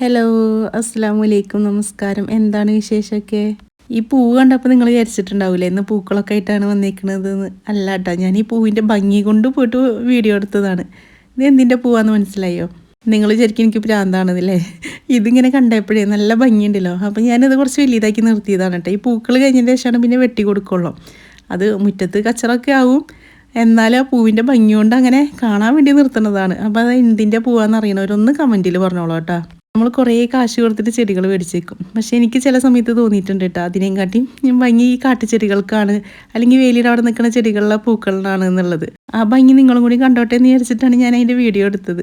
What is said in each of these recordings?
Hello അസ്സാം വലൈക്കും നമസ്കാരം. എന്താണ് വിശേഷമൊക്കെ? ഈ പൂ കണ്ടപ്പോൾ നിങ്ങൾ വിചാരിച്ചിട്ടുണ്ടാവില്ലേ ഇന്ന് പൂക്കളൊക്കെ ആയിട്ടാണ് വന്നിരിക്കുന്നത് അല്ല കേട്ടോ ഞാൻ ഈ പൂവിന്റെ ഭംഗി കൊണ്ട് പോയിട്ട് വീഡിയോ എടുത്തതാണ്. ഇത് എന്തിന്റെ പൂവാന്ന് മനസ്സിലായോ? നിങ്ങൾ ശരിക്കും എനിക്ക് പ്രാന്താണതല്ലേ ഇതിങ്ങനെ കണ്ടപ്പോഴേ നല്ല ഭംഗിയുണ്ടല്ലോ. അപ്പം ഞാനത് കുറച്ച് വലിയതാക്കി നിർത്തിയതാണ് കേട്ടോ. ഈ പൂക്കൾ കഴിഞ്ഞതിന് ശേഷമാണ് പിന്നെ വെട്ടി കൊടുക്കുള്ളൂ. അത് മുറ്റത്ത് കച്ചറൊക്കെ ആവും. എന്നാലും ആ പൂവിന്റെ ഭംഗി കൊണ്ട് അങ്ങനെ കാണാൻ വേണ്ടി നിർത്തുന്നതാണ്. അപ്പോൾ അത് എന്തിന്റെ പൂവാന്ന് അറിയണവരൊന്ന് കമന്റിൽ പറഞ്ഞോളൂ കേട്ടോ. നമ്മൾ കുറേ കാശ് കൊടുത്തിട്ട് ചെടികൾ മേടിച്ചേക്കും. പക്ഷേ എനിക്ക് ചില സമയത്ത് തോന്നിയിട്ടുണ്ട് കേട്ടോ. അതിനെയും കാട്ടി ഭംഗി ഈ കാട്ടുചെടികൾക്കാണ് അല്ലെങ്കിൽ വേലിയുടെ അവിടെ നിൽക്കുന്ന ചെടികളിലെ പൂക്കളിലാണ് എന്നുള്ളത്. ആ ഭംഗി നിങ്ങളും കൂടി കണ്ടോട്ടെ എന്ന് വിചാരിച്ചിട്ടാണ് ഞാൻ അതിന്റെ വീഡിയോ എടുത്തത്.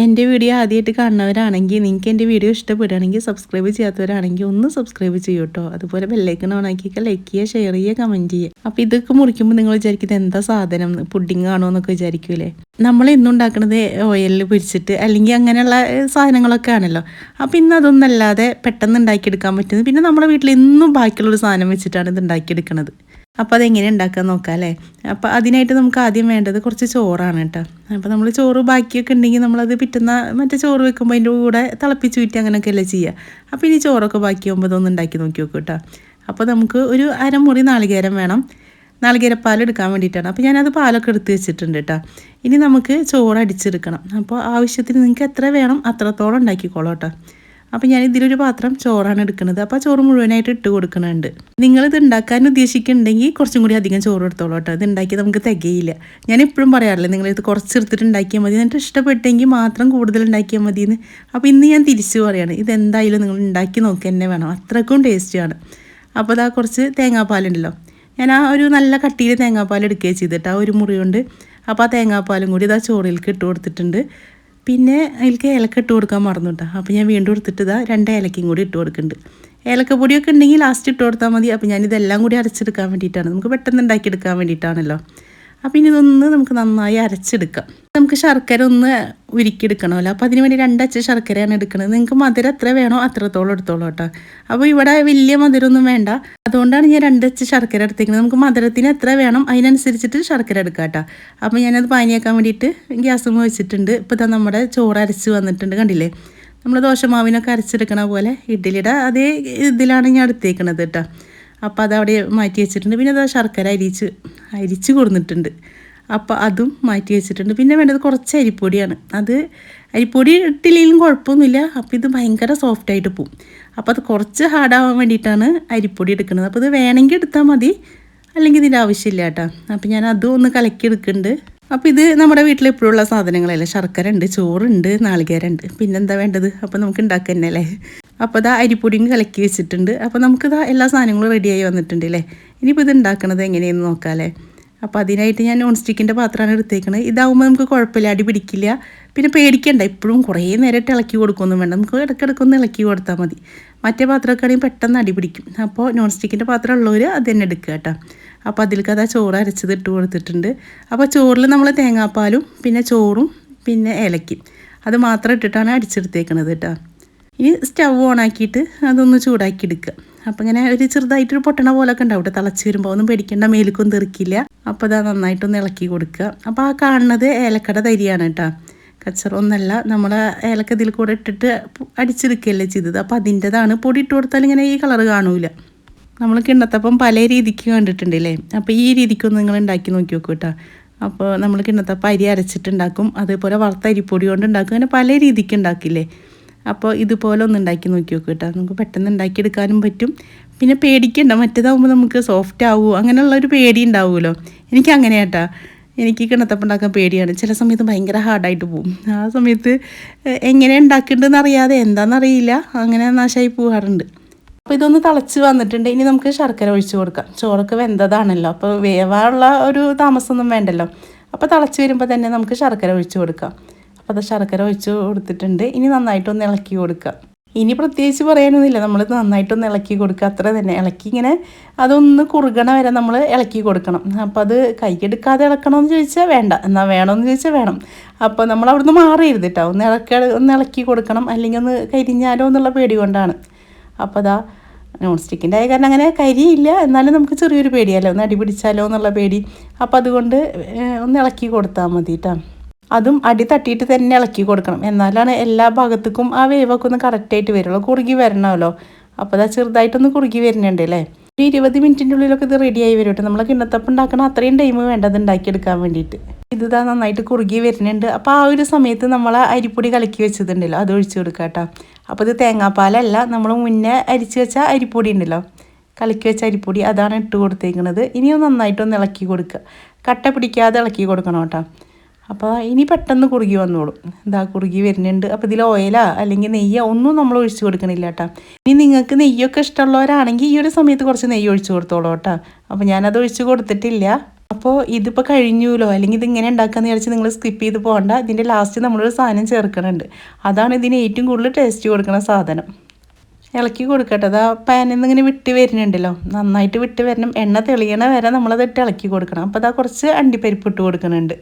എന്റെ വീഡിയോ ആദ്യമായിട്ട് കാണുന്നവരാണെങ്കിൽ നിങ്ങൾക്ക് എന്റെ വീഡിയോ ഇഷ്ടപ്പെടുകയാണെങ്കിൽ സബ്സ്ക്രൈബ് ചെയ്യാത്തവരാണെങ്കിൽ ഒന്ന് സബ്സ്ക്രൈബ് ചെയ്യൂ കേട്ടോ അതുപോലെ ബെല്ലൈക്കൺ ഓൺ ആക്കിയൊക്കെ ലൈക്ക് ചെയ്യുക ഷെയർ ചെയ്യുക കമന്റ് ചെയ്യുക. അപ്പോൾ ഇതൊക്കെ മുറിക്കുമ്പോൾ നിങ്ങൾ വിചാരിക്കുന്നത് എന്താ സാധനം? പുഡിങ് ആണോ എന്നൊക്കെ വിചാരിക്കൂലേ? നമ്മൾ ഇന്നും ഉണ്ടാക്കുന്നത് ഓയിലിൽ പൊരിച്ചിട്ട് അല്ലെങ്കിൽ അങ്ങനെയുള്ള സാധനങ്ങളൊക്കെ ആണല്ലോ. അപ്പോൾ ഇന്ന് അതൊന്നല്ലാതെ പെട്ടെന്ന് ഉണ്ടാക്കിയെടുക്കാൻ പറ്റുന്നത്. പിന്നെ നമ്മുടെ വീട്ടിൽ ഇന്നും ബാക്കിയുള്ളൊരു സാധനം വെച്ചിട്ടാണ് ഇത് ഉണ്ടാക്കിയെടുക്കുന്നത് അപ്പോൾ അതെങ്ങനെ ഉണ്ടാക്കാൻ നോക്കാം അല്ലേ? അപ്പോൾ അതിനായിട്ട് നമുക്ക് ആദ്യം വേണ്ടത് കുറച്ച് ചോറാണ് കേട്ടോ. അപ്പോൾ നമ്മൾ ചോറ് ബാക്കിയൊക്കെ ഉണ്ടെങ്കിൽ നമ്മളത് പിറ്റുന്ന മറ്റേ ചോറ് വെക്കുമ്പോൾ അതിന്റെ കൂടെ തിളപ്പിച്ച് ചുറ്റി അങ്ങനെയൊക്കെ അല്ലേ ചെയ്യുക അപ്പോൾ ഇനി ചോറൊക്കെ ബാക്കിയാകുമ്പോൾ ഇതൊന്ന് ഉണ്ടാക്കി നോക്കി നോക്കൂ കേട്ടോ. അപ്പോൾ നമുക്ക് ഒരു അരമുറി നാളികേരം വേണം. നാളികേരപ്പാൽ എടുക്കാൻ വേണ്ടിയിട്ടാണ്. അപ്പോൾ ഞാനത് പാലൊക്കെ എടുത്ത് വെച്ചിട്ടുണ്ട് കേട്ടോ. ഇനി നമുക്ക് ചോറ് അടിച്ചെടുക്കണം. അപ്പോൾ ആവശ്യത്തിന് നിങ്ങൾക്ക് എത്ര വേണം അത്രത്തോളം ഉണ്ടാക്കിക്കോളൂ കേട്ടോ. അപ്പോൾ ഞാൻ ഇതിലൊരു പാത്രം ചോറാണ് എടുക്കുന്നത്. അപ്പോൾ ചോറ് മുഴുവനായിട്ട് ഇട്ട് കൊടുക്കുന്നുണ്ട്. നിങ്ങളിത് ഉണ്ടാക്കാൻ ഉദ്ദേശിക്കുന്നുണ്ടെങ്കിൽ കുറച്ചും കൂടി അധികം ചോറ് എടുത്തോളൂ കേട്ടോ. ഇത് നമുക്ക് തികയില്ല. ഞാൻ എപ്പോഴും പറയാറില്ല നിങ്ങളിത് കുറച്ച് എടുത്തിട്ട് ഉണ്ടാക്കിയാൽ മതി. എന്നിട്ട് ഇഷ്ടപ്പെട്ടെങ്കിൽ മാത്രം കൂടുതൽ ഉണ്ടാക്കിയാൽ മതി എന്ന് അപ്പോൾ ഇന്ന് ഞാൻ തിരിച്ചു പറയുകയാണ് ഇതെന്തായാലും നിങ്ങൾ ഉണ്ടാക്കി നോക്കുക തന്നെ വേണം. അത്രക്കും ടേസ്റ്റിയാണ് അപ്പോൾ അതാ കുറച്ച് തേങ്ങാപ്പാലുണ്ടല്ലോ. ഞാൻ ആ ഒരു നല്ല കട്ടിയിൽ തേങ്ങാപ്പാൽ എടുക്കുകയും ചെയ്തിട്ട് ആ ഒരു മുറി കൊണ്ട്. അപ്പോൾ ആ തേങ്ങാപ്പാലും കൂടി ഇതാ ചോറിലേക്ക് ഇട്ട് കൊടുത്തിട്ടുണ്ട്. പിന്നെ അതിലേക്ക് ഏലക്ക ഇട്ട് കൊടുക്കാൻ മറന്നു കേട്ടോ അപ്പോൾ ഞാൻ വീണ്ടും എടുത്തിട്ട് ഇതാ രണ്ട് ഇലക്കയും കൂടി ഇട്ട് കൊടുക്കുന്നുണ്ട് ഏലക്കപ്പൊടിയൊക്കെ ഉണ്ടെങ്കിൽ ലാസ്റ്റ് ഇട്ട് കൊടുത്താൽ മതി. അപ്പോൾ ഞാനിതെല്ലാം കൂടി അരച്ചെടുക്കാൻ വേണ്ടിയിട്ടാണ്. നമുക്ക് പെട്ടെന്ന് ഉണ്ടാക്കിയെടുക്കാൻ വേണ്ടിയിട്ടാണല്ലോ. അപ്പോൾ ഇനി ഇതൊന്ന് നമുക്ക് നന്നായി അരച്ചെടുക്കാം. നമുക്ക് ശർക്കര ഒന്ന് ഉരുക്കിയെടുക്കണമല്ലോ. അപ്പോൾ അതിന് വേണ്ടി രണ്ടച്ച ശർക്കരയാണ് എടുക്കുന്നത് നിങ്ങൾക്ക് മധുരം എത്ര വേണോ അത്രത്തോളം എടുത്തോളൂ കേട്ടോ. അപ്പോൾ ഇവിടെ വലിയ മധുരമൊന്നും വേണ്ട. അതുകൊണ്ടാണ് ഞാൻ രണ്ട് രണ്ടച്ച ശർക്കര എടുത്തേക്കുന്നത്. നമുക്ക് മധുരത്തിന് എത്ര വേണം അതിനനുസരിച്ചിട്ട് ശർക്കര എടുക്കാം കേട്ടോ. അപ്പോൾ ഞാനത് പാനിയാക്കാൻ വേണ്ടിയിട്ട് ഗ്യാസ് വെച്ചിട്ടുണ്ട്. ഇപ്പോൾ ഇതാ നമ്മുടെ ചോറ് അരച്ച് വന്നിട്ടുണ്ട് കണ്ടില്ലേ? നമ്മൾ ദോശമാവിനൊക്കെ അരച്ചെടുക്കണ പോലെ ഇഡ്ഡലിയുടെ അതേ ഇതിലാണ് ഞാൻ എടുത്തേക്കണത് കേട്ടോ. അപ്പോൾ അതവിടെ മാറ്റി വെച്ചിട്ടുണ്ട്. പിന്നെ അത് ശർക്കര അരിച്ച് അരിച്ച് കൊടുത്തിട്ടുണ്ട് അപ്പോൾ അതും മാറ്റി വെച്ചിട്ടുണ്ട്. പിന്നെ വേണ്ടത് കുറച്ച് അരിപ്പൊടിയാണ്. അത് അരിപ്പൊടി ഇട്ടില്ലെങ്കിലും കുഴപ്പമൊന്നുമില്ല. അപ്പോൾ ഇത് ഭയങ്കര സോഫ്റ്റായിട്ട് പോവും. അപ്പോൾ അത് കുറച്ച് ഹാർഡാവാൻ വേണ്ടിയിട്ടാണ് അരിപ്പൊടി എടുക്കുന്നത്. അപ്പോൾ ഇത് വേണമെങ്കിൽ എടുത്താൽ മതി. അല്ലെങ്കിൽ ഇതിന്റെ ആവശ്യമില്ല കേട്ടോ. അപ്പോൾ ഞാൻ അതും ഒന്ന് കലക്കി എടുക്കുന്നുണ്ട്. അപ്പോൾ ഇത് നമ്മുടെ വീട്ടിൽ എപ്പോഴുള്ള സാധനങ്ങളല്ലേ? ശർക്കര ഉണ്ട് ചോറുണ്ട് നാളികേരമുണ്ട് പിന്നെന്താ വേണ്ടത്? അപ്പോൾ നമുക്ക് ഉണ്ടാക്കുക തന്നെ അല്ലേ? അപ്പോൾ ഇതാ അരിപ്പൊടിയും കലക്കി വെച്ചിട്ടുണ്ട്. അപ്പോൾ നമുക്കിതാ എല്ലാ സാധനങ്ങളും റെഡിയായി വന്നിട്ടുണ്ട് അല്ലേ? ഇനിയിപ്പോൾ ഇത് ഉണ്ടാക്കുന്നത് എങ്ങനെയെന്ന് നോക്കാം അല്ലേ? അപ്പോൾ അതിനായിട്ട് ഞാൻ നോൺ സ്റ്റിക്കിന്റെ പാത്രമാണ് എടുത്തേക്കുന്നത് ഇതാവുമ്പോൾ നമുക്ക് കുഴപ്പമില്ല അടി പിടിക്കില്ല. പിന്നെ പേടിക്കണ്ട ഇപ്പോഴും കുറേ നേരമായിട്ട് ഇളക്കി കൊടുക്കൊന്നും വേണ്ട. നമുക്ക് ഇടയ്ക്കിടയ്ക്കൊന്ന് ഇളക്കി കൊടുത്താൽ മതി. മറ്റേ പാത്രമൊക്കെ ആണെങ്കിൽ പെട്ടെന്ന് അടി പിടിക്കും. അപ്പോൾ നോൺ സ്റ്റിക്കിന്റെ പാത്രം ഉള്ളവർ അത് തന്നെ എടുക്കുക കേട്ടോ. അപ്പോൾ അതിലേക്ക് അതാ ചോറ് അരച്ചത് ഇട്ട് കൊടുത്തിട്ടുണ്ട്. അപ്പോൾ ചോറിൽ നമ്മൾ തേങ്ങാപ്പാലും പിന്നെ ചോറും പിന്നെ ഏലക്കും അത് മാത്രം ഇട്ടിട്ടാണ് അടിച്ചെടുത്തേക്കണത് കേട്ടോ. ഇനി സ്റ്റവ് ഓണാക്കിയിട്ട് അതൊന്ന് ചൂടാക്കി എടുക്കുക. അപ്പം ഇങ്ങനെ ഒരു ചെറുതായിട്ടൊരു പൊട്ടണ പോലൊക്കെ ഉണ്ടാവും തിളച്ച് വരുമ്പോൾ ഒന്നും പേടിക്കേണ്ട മേലിക്കൊന്നും തെറിക്കില്ല. അപ്പോൾ ഇതാ നന്നായിട്ടൊന്ന് ഇളക്കി കൊടുക്കുക. അപ്പോൾ ആ കാണുന്നത് ഏലക്കട തരിയാണ് കേട്ടോ കച്ചറൊന്നല്ല നമ്മൾ ഏലക്ക ഇതിൽ കൂടെ ഇട്ടിട്ട് അടിച്ചെടുക്കുകയല്ലേ ചെയ്തത്. അപ്പോൾ അതിന്റെതാണ് പൊടി ഇട്ട് കൊടുത്താൽ ഇങ്ങനെ ഈ കളർ കാണൂല. നമ്മൾ കിണ്ണത്തപ്പം പല രീതിക്ക് കണ്ടിട്ടുണ്ടല്ലേ അപ്പോൾ ഈ രീതിക്കൊന്ന് നിങ്ങൾ ഉണ്ടാക്കി നോക്കി നോക്കൂ കേട്ടോ അപ്പോൾ നമ്മൾ കിണ്ണത്തപ്പം അരി അരച്ചിട്ടുണ്ടാക്കും അതേപോലെ വറുത്ത അരിപ്പൊടി കൊണ്ട് ഉണ്ടാക്കും. അങ്ങനെ പല രീതിക്ക് ഉണ്ടാക്കില്ലേ? അപ്പോൾ ഇതുപോലെ ഒന്ന് ഉണ്ടാക്കി നോക്കി നോക്കുക കേട്ടോ. നമുക്ക് പെട്ടെന്ന് ഉണ്ടാക്കിയെടുക്കാനും പറ്റും. പിന്നെ പേടിക്കണ്ട മറ്റേതാവുമ്പോൾ നമുക്ക് സോഫ്റ്റ് ആവുമോ അങ്ങനെയുള്ള ഒരു പേടി ഉണ്ടാവുമല്ലോ എനിക്ക് അങ്ങനെ കേട്ടോ എനിക്ക് കിണത്തപ്പം ഉണ്ടാക്കാൻ പേടിയാണ്. ചില സമയത്ത് ഭയങ്കര ഹാർഡായിട്ട് പോവും. ആ സമയത്ത് എങ്ങനെ ഉണ്ടാക്കേണ്ടതെന്ന് അറിയാതെ എന്താണെന്നറിയില്ല അങ്ങനെ നാശമായി പോകാറുണ്ട്. അപ്പോൾ ഇതൊന്ന് തിളച്ച് വന്നിട്ടുണ്ട്. ഇനി നമുക്ക് ശർക്കര ഒഴിച്ച് കൊടുക്കാം. ചോറൊക്കെ വെന്തതാണല്ലോ. അപ്പോൾ വേവാനുള്ള ഒരു താമസമൊന്നും വേണ്ടല്ലോ. അപ്പോൾ തിളച്ച് വരുമ്പോൾ തന്നെ നമുക്ക് ശർക്കര ഒഴിച്ച് കൊടുക്കാം. അപ്പോൾ അത് ശർക്കര ഒഴിച്ച് കൊടുത്തിട്ടുണ്ട്. ഇനി നന്നായിട്ടൊന്ന് ഇളക്കി കൊടുക്കുക. ഇനി പ്രത്യേകിച്ച് പറയാനൊന്നുമില്ല. നമ്മൾ നന്നായിട്ടൊന്ന് ഇളക്കി കൊടുക്കുക. അത്ര തന്നെ. ഇളക്കി ഇങ്ങനെ അതൊന്ന് കുറുകണ വരെ നമ്മൾ ഇളക്കി കൊടുക്കണം. അപ്പോൾ അത് കൈയെടുക്കാതെ ഇളക്കണമെന്ന് ചോദിച്ചാൽ വേണ്ട. എന്നാൽ വേണമെന്ന് ചോദിച്ചാൽ വേണം. അപ്പോൾ നമ്മൾ അവിടുന്ന് മാറിയിരുത് കേട്ടോ ഒന്ന് ഇളക്കി ഒന്ന് ഇളക്കി കൊടുക്കണം. അല്ലെങ്കിൽ ഒന്ന് കരിഞ്ഞാലോ എന്നുള്ള പേടി കൊണ്ടാണ്. അപ്പോൾ അതാ നോൺ സ്റ്റിക്കിന്റെ ആയ കാരണം അങ്ങനെ കരിയില്ല. എന്നാലും നമുക്ക് ചെറിയൊരു പേടിയല്ലോ? ഒന്ന് അടി പിടിച്ചാലോ എന്നുള്ള പേടി. അപ്പോൾ അതുകൊണ്ട് ഒന്ന് ഇളക്കി കൊടുത്താൽ മതി കേട്ടോ അതും അടി തട്ടിയിട്ട് തന്നെ ഇളക്കി കൊടുക്കണം. എന്നാലാണ് എല്ലാ ഭാഗത്തേക്കും ആ വേവൊക്കെ ഒന്ന് കറക്റ്റായിട്ട് വരുള്ളൂ. കുറുകി വരണമല്ലോ. അപ്പോൾ അത് ചെറുതായിട്ടൊന്ന് കുറുകി വരുന്നുണ്ട് അല്ലേ? ഒരു ഇരുപത് മിനിറ്റിന്റെ ഉള്ളിലൊക്കെ ഇത് റെഡിയായി വരും കേട്ടോ നമ്മൾ കിണ്ണത്തപ്പം ഉണ്ടാക്കണം അത്രയും ടൈം വേണ്ടത് ഉണ്ടാക്കിയെടുക്കാൻ വേണ്ടിയിട്ട്. ഇത് നന്നായിട്ട് കുറുകി വരുന്നുണ്ട്. അപ്പോൾ ആ ഒരു സമയത്ത് നമ്മൾ അരിപ്പൊടി കലക്കി വെച്ചതുണ്ടല്ലോ. അത് ഒഴിച്ചു കൊടുക്കുക കേട്ടോ. അപ്പോൾ ഇത് തേങ്ങാപ്പാലല്ല. നമ്മൾ മുന്നേ അരിച്ച് വെച്ച അരിപ്പൊടി ഉണ്ടല്ലോ. കലക്കി വെച്ച അരിപ്പൊടി അതാണ് ഇട്ട് കൊടുത്തേക്കുന്നത് ഇനിയും നന്നായിട്ടൊന്ന് ഇളക്കി കൊടുക്കുക. കട്ട പിടിക്കാതെ ഇളക്കി കൊടുക്കണം കേട്ടോ. അപ്പോൾ ഇനി പെട്ടെന്ന് കുറുകി വന്നോളും. ഇതാ കുറുകി വരുന്നുണ്ട്. അപ്പോൾ ഇതിൽ ഓയിലാ അല്ലെങ്കിൽ നെയ്യോ ഒന്നും നമ്മൾ ഒഴിച്ചു കൊടുക്കണില്ല കേട്ടോ. ഇനി നിങ്ങൾക്ക് നെയ്യൊക്കെ ഇഷ്ടമുള്ളവരാണെങ്കിൽ ഈ ഒരു സമയത്ത് കുറച്ച് നെയ്യ് ഒഴിച്ചു കൊടുത്തോളൂ കേട്ടോ. അപ്പോൾ ഞാനത് ഒഴിച്ചു കൊടുത്തിട്ടില്ല. അപ്പോൾ ഇതിപ്പോൾ കഴിഞ്ഞുല്ലോ അല്ലെങ്കിൽ ഇത് ഇതിങ്ങനെ ഉണ്ടാക്കാന്ന് വിചാരിച്ച് നിങ്ങൾ സ്കിപ്പ് ചെയ്ത് പോകണ്ട. ഇതിന്റെ ലാസ്റ്റ് നമ്മളൊരു സാധനം ചേർക്കണുണ്ട്. അതാണ് ഇതിന് ഏറ്റവും കൂടുതൽ ടേസ്റ്റ് കൊടുക്കുന്ന സാധനം. ഇളക്കി കൊടുക്കട്ടെ. അത് പാനിൽ നിന്ന് ഇങ്ങനെ വിട്ട് വരുന്നുണ്ടല്ലോ. നന്നായിട്ട് വിട്ട് വരണം. എണ്ണ തെളിയണ വരെ നമ്മളത് ഇട്ട് ഇളക്കി കൊടുക്കണം. അപ്പോൾ അതാ കുറച്ച് അണ്ടിപ്പരിപ്പ് ഇട്ട് കൊടുക്കുന്നുണ്ട്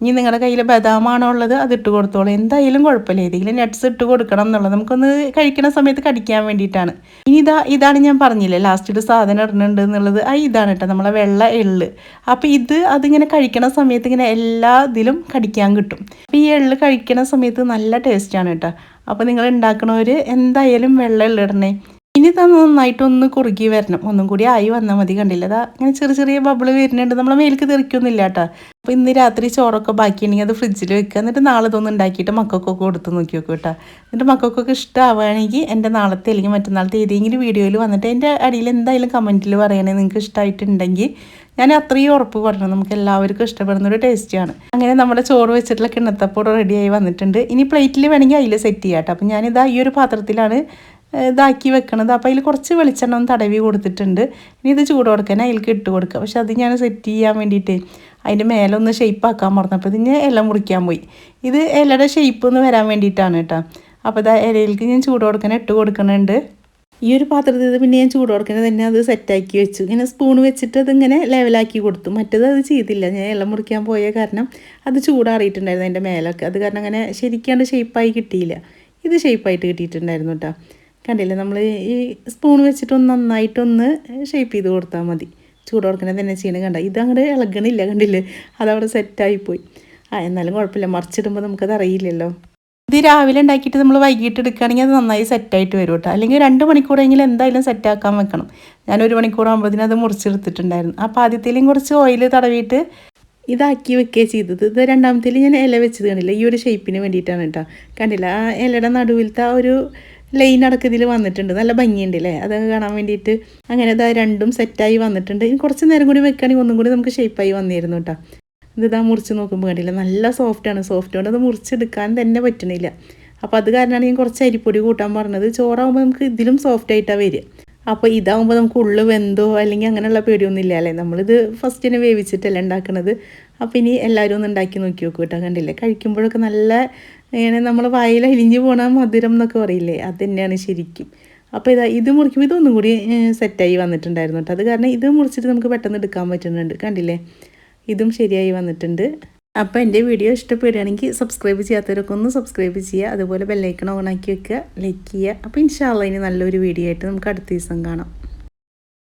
ഇനി നിങ്ങളുടെ കയ്യിൽ ബദാമാണോ ഉള്ളത് അത് ഇട്ട് കൊടുത്തോളൂ. എന്തായാലും കുഴപ്പമില്ല. ഏതെങ്കിലും നട്ട്സ് ഇട്ട് കൊടുക്കണം എന്നുള്ളത് നമുക്കൊന്ന് കഴിക്കുന്ന സമയത്ത് കടിക്കാൻ വേണ്ടിയിട്ടാണ്. ഇനി ഇതാ ഇതാണ് ഞാൻ പറഞ്ഞില്ലേ ലാസ്റ്റ് ഒരു സാധനം ഇടുന്നുണ്ട് എന്നുള്ളത്. ആ ഇതാണ് കേട്ടോ നമ്മളെ വെള്ള എള്ള്. അപ്പോൾ ഇത് അതിങ്ങനെ കഴിക്കണ സമയത്ത് ഇങ്ങനെ എല്ലാ ഇതിലും കടിക്കാൻ കിട്ടും. അപ്പോൾ ഈ എള്ള് കഴിക്കണ സമയത്ത് നല്ല ടേസ്റ്റാണ് കേട്ടോ. അപ്പോൾ നിങ്ങൾ ഉണ്ടാക്കണവർ എന്തായാലും വെള്ള എള്ളിടണേ ഇനി ഇത് നന്നായിട്ടൊന്ന് കുറുകി വരണം. ഒന്നും കൂടി ആയി വന്നാൽ മതി. കണ്ടില്ല? അതാ ഇങ്ങനെ ചെറിയ ചെറിയ ബബിൾ വരുന്നുണ്ട്. നമ്മളെ മേലേക്ക് തെറിക്കൊന്നുമില്ല കേട്ടോ. അപ്പോൾ ഇന്ന് രാത്രി ചോറൊക്കെ ബാക്കിയുണ്ടെങ്കിൽ അത് ഫ്രിഡ്ജിൽ വെക്കുക. എന്നിട്ട് നാളെ ഇതൊന്നും ഉണ്ടാക്കിയിട്ട് മക്കൾക്കൊക്കെ കൊടുത്ത് നോക്കി നോക്കും കേട്ടോ. എന്നിട്ട് മക്കൾക്കൊക്കെ ഇഷ്ടമാവുകയാണെങ്കിൽ എന്റെ നാളത്തെ അല്ലെങ്കിൽ മറ്റന്നാളത്തെ ഏതെങ്കിലും വീഡിയോയിൽ വന്നിട്ട് എന്റെ അടിയിൽ എന്തായാലും കമന്റിൽ പറയണേ. നിങ്ങൾക്ക് ഇഷ്ടമായിട്ടുണ്ടെങ്കിൽ ഞാൻ അത്രയും ഉറപ്പ് പറഞ്ഞു നമുക്ക് എല്ലാവർക്കും ഇഷ്ടപ്പെടുന്ന ഒരു ടേസ്റ്റിയാണ് അങ്ങനെ നമ്മുടെ ചോറ് വെച്ചിട്ടുള്ള കിണ്ണത്തപ്പോട് റെഡിയായി വന്നിട്ടുണ്ട്. ഇനി പ്ലേറ്റിൽ വേണമെങ്കിൽ അതിൽ സെറ്റ് ചെയ്യാം കേട്ടോ. അപ്പം ഞാനിതാ ഈ ഒരു പാത്രത്തിലാണ് ഇതാക്കി വെക്കണത്. അപ്പോൾ അതിൽ കുറച്ച് വെളിച്ചെണ്ണ ഒന്ന് തടവി കൊടുത്തിട്ടുണ്ട്. ഇനി ഇത് ചൂട് കൊടുക്കാൻ അതിലേക്ക് ഇട്ട് കൊടുക്കുക പക്ഷെ അത് ഞാൻ സെറ്റ് ചെയ്യാൻ വേണ്ടിയിട്ട് അതിന്റെ മേലെ ഒന്ന് ഷേപ്പ് ആക്കാൻ പറഞ്ഞപ്പോൾ ഇതിന് ഇല മുറിക്കാൻ പോയി. ഇത് ഇലയുടെ ഷേപ്പ് ഒന്ന് വരാൻ വേണ്ടിയിട്ടാണ് കേട്ടോ. അപ്പോൾ ഇതാ ഇലയിലേക്ക് ഞാൻ ചൂട് കൊടുക്കാൻ ഇട്ട് കൊടുക്കുന്നുണ്ട്. ഈ ഒരു പാത്രത്തിൽ ഇത് പിന്നെ ഞാൻ ചൂട് കൊടുക്കുന്നത് തന്നെ അത് സെറ്റാക്കി വെച്ചു. ഇങ്ങനെ സ്പൂൺ വെച്ചിട്ട് അതിങ്ങനെ ലെവലാക്കി കൊടുത്തു. മറ്റത് അത് ചെയ്തില്ല. ഞാൻ ഇല മുറിക്കാൻ പോയ കാരണം അത് ചൂടാറിയിട്ടുണ്ടായിരുന്നു അതിന്റെ മേലൊക്കെ. അത് കാരണം അങ്ങനെ ശരിക്കാണ്ട് ഷേപ്പായി കിട്ടിയില്ല. ഇത് ഷേപ്പായിട്ട് കിട്ടിയിട്ടുണ്ടായിരുന്നു കേട്ടോ. കണ്ടില്ലേ? നമ്മൾ ഈ സ്പൂൺ വെച്ചിട്ടൊന്ന് നന്നായിട്ടൊന്ന് ഷേപ്പ് ചെയ്ത് കൊടുത്താൽ മതി. ചൂട് കൊടുക്കണത് തന്നെ ചെയ്യണം കണ്ട. ഇത് അങ്ങോട്ട് ഇളകണില്ല കണ്ടില്ലേ? അതവിടെ സെറ്റായിപ്പോയി ആ എന്നാലും കുഴപ്പമില്ല. മറിച്ചിടുമ്പോൾ നമുക്കത് അറിയില്ലല്ലോ. ഇത് രാവിലെ ഉണ്ടാക്കിയിട്ട് നമ്മൾ വൈകിട്ട് എടുക്കുകയാണെങ്കിൽ അത് നന്നായി സെറ്റായിട്ട് വരും കേട്ടോ. അല്ലെങ്കിൽ രണ്ട് മണിക്കൂറെങ്കിലും എന്തായാലും സെറ്റാക്കാൻ വെക്കണം. ഞാൻ ഒരു മണിക്കൂറാകുമ്പോഴത്തേനും അത് മുറിച്ചെടുത്തിട്ടുണ്ടായിരുന്നു. അപ്പോൾ ആദ്യത്തേലും കുറച്ച് ഓയിൽ തടവിയിട്ട് ഇതാക്കി വെക്കുകയാണ് ചെയ്തത്. ഇത് രണ്ടാമത്തേൽ ഞാൻ ഇല വെച്ചത് കണ്ടില്ല? ഈ ഒരു ഷേപ്പിന് വേണ്ടിയിട്ടാണ് കേട്ടോ. കണ്ടില്ല? ആ ഇലയുടെ നടുവിലത്തെ ആ ഒരു ലൈൻ അടക്കം ഇതിൽ വന്നിട്ടുണ്ട്. നല്ല ഭംഗിയുണ്ട് അല്ലേ അതൊക്കെ കാണാൻ വേണ്ടിയിട്ട് അങ്ങനെ ഇതാ രണ്ടും സെറ്റായി വന്നിട്ടുണ്ട്. ഇനി കുറച്ച് നേരം കൂടി വെക്കുകയാണെങ്കിൽ ഒന്നും കൂടി നമുക്ക് ഷേപ്പായി വന്നിരുന്നു കേട്ടോ. ഇതാ മുറിച്ച് നോക്കുമ്പോൾ കണ്ടില്ല? നല്ല സോഫ്റ്റാണ് സോഫ്റ്റ് കൊണ്ട് അത് മുറിച്ചെടുക്കാൻ തന്നെ പറ്റണില്ല. അപ്പോൾ അത് കാരണമാണ് ഞാൻ കുറച്ച് അരിപ്പൊടി കൂട്ടാൻ പറഞ്ഞത്. ചോറാകുമ്പോൾ നമുക്ക് ഇതിലും സോഫ്റ്റ് ആയിട്ടാണ് വരിക. അപ്പോൾ ഇതാകുമ്പോൾ നമുക്ക് ഉള്ളു വെന്തോ അല്ലെങ്കിൽ അങ്ങനെയുള്ള പേടിയൊന്നും ഇല്ല അല്ലേ? നമ്മളിത് ഫസ്റ്റ് തന്നെ വേവിച്ചിട്ടല്ല ഉണ്ടാക്കുന്നത് അപ്പോൾ ഇനി എല്ലാവരും ഒന്ന് ഉണ്ടാക്കി നോക്കി നോക്കൂ കേട്ടോ. കണ്ടില്ലേ? കഴിക്കുമ്പോഴൊക്കെ നല്ല ഇങ്ങനെ നമ്മൾ വായിൽ അലിഞ്ഞു പോണ മധുരം എന്നൊക്കെ പറയില്ലേ അത് തന്നെയാണ് ശരിക്കും. അപ്പോൾ ഇതാ ഇത് മുറിക്കുമ്പോൾ ഇതൊന്നും കൂടി സെറ്റായി വന്നിട്ടുണ്ടായിരുന്നു കേട്ടോ അത് കാരണം ഇത് മുറിച്ചിട്ട് നമുക്ക് പെട്ടെന്ന് എടുക്കാൻ പറ്റുന്നുണ്ട്. കണ്ടില്ലേ? ഇതും ശരിയായി വന്നിട്ടുണ്ട്. അപ്പോൾ എന്റെ വീഡിയോ ഇഷ്ടപ്പെടുകയാണെങ്കിൽ സബ്സ്ക്രൈബ് ചെയ്യാത്തവരൊക്കെ ഒന്ന് സബ്സ്ക്രൈബ് ചെയ്യുക. അതുപോലെ ബെല്ലൈക്കൺ ഓൺ ആക്കി വെക്കുക. ലൈക്ക് ചെയ്യുക. അപ്പോൾ ഇൻഷാല്ല ഇനി നല്ലൊരു വീഡിയോ ആയിട്ട് നമുക്ക് അടുത്ത ദിവസം കാണാം.